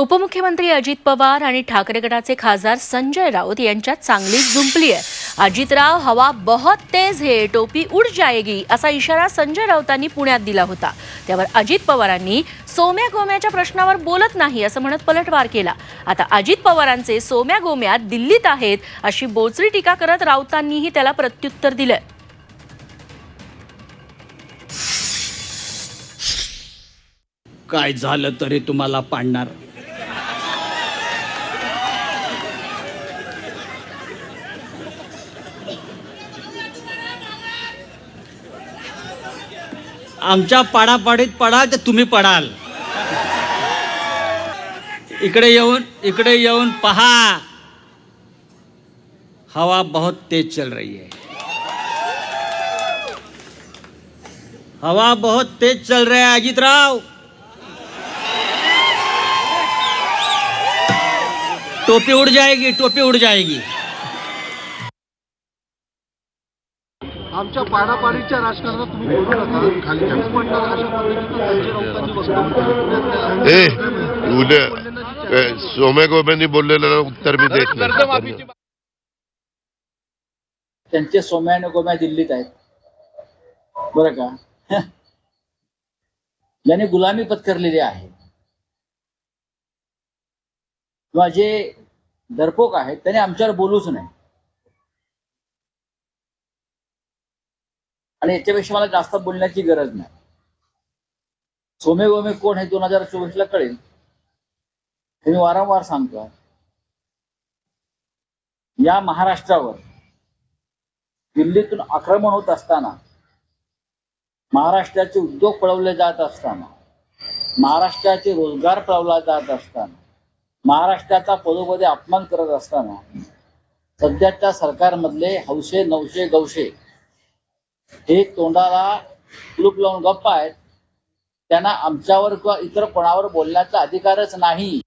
उपमुख्यमंत्री अजित पवार आणि ठाकरे गटाचे खासदार संजय राऊत यांच्यात चांगलीच जुंपली आहे. अजितराव हवा बहुत तेज हे टोपी उड जाएगी असा इशारा संजय राऊतांनी पुण्यात दिला होता. त्यावर अजित पवारांनी सोम्या गोम्याच्या प्रश्नावर बोलत नाही असं म्हणत पलटवार केला. आता अजित पवारांचे सोम्या गोम्या दिल्लीत आहेत अशी बोचरी टीका करत राऊतांनीही त्याला प्रत्युत्तर दिलंय. काय झालं तरी तुम्हाला पाडणार? आमच्या पाडापाडीत पडाल तर तुम्ही पडाल. इकडे येऊन इकडे येऊन पहा. हवा बहुत तेज चल रही है. हवा बहुत तेज चल रहा है अजितराव टोपी उड़ जाएगी टोपी उड़ जाएगी. आमच्या पाडापाडीच्या राजकारणात तुम्ही बोलू नका खाली म्हणता अशा पद्धतीनं उद्या सोम्या गोब्यांनी बोललेलं उत्तर मी देत नाही. त्यांचे सोम्या आणि गोम्या दिल्लीत आहेत. बरं का? ज्यांनी गुलामी पत्करलेली आहे. किंवा जे डरपोक आहेत त्यांनी आमच्यावर बोलूच नाही आणि याच्यापेक्षा मला जास्त बोलण्याची गरज नाही. सोमे गोमे कोण हे दोन हजार चोवीस ला कळेल. हे मी वारंवार सांगतो. या महाराष्ट्रावर दिल्लीतून आक्रमण होत असताना महाराष्ट्राचे उद्योग पळवले जात असताना महाराष्ट्राचे रोजगार पळवला जात असताना महाराष्ट्राचा पदोपदी अपमान करत असताना सध्याच्या सरकारमधले हौशे नवशे गवशे हे तोंडाला कुलूप लावून गप्प आहेत. त्यांना आमच्यावर किंवा इतर कोणावर बोलण्याचा अधिकारच नाही.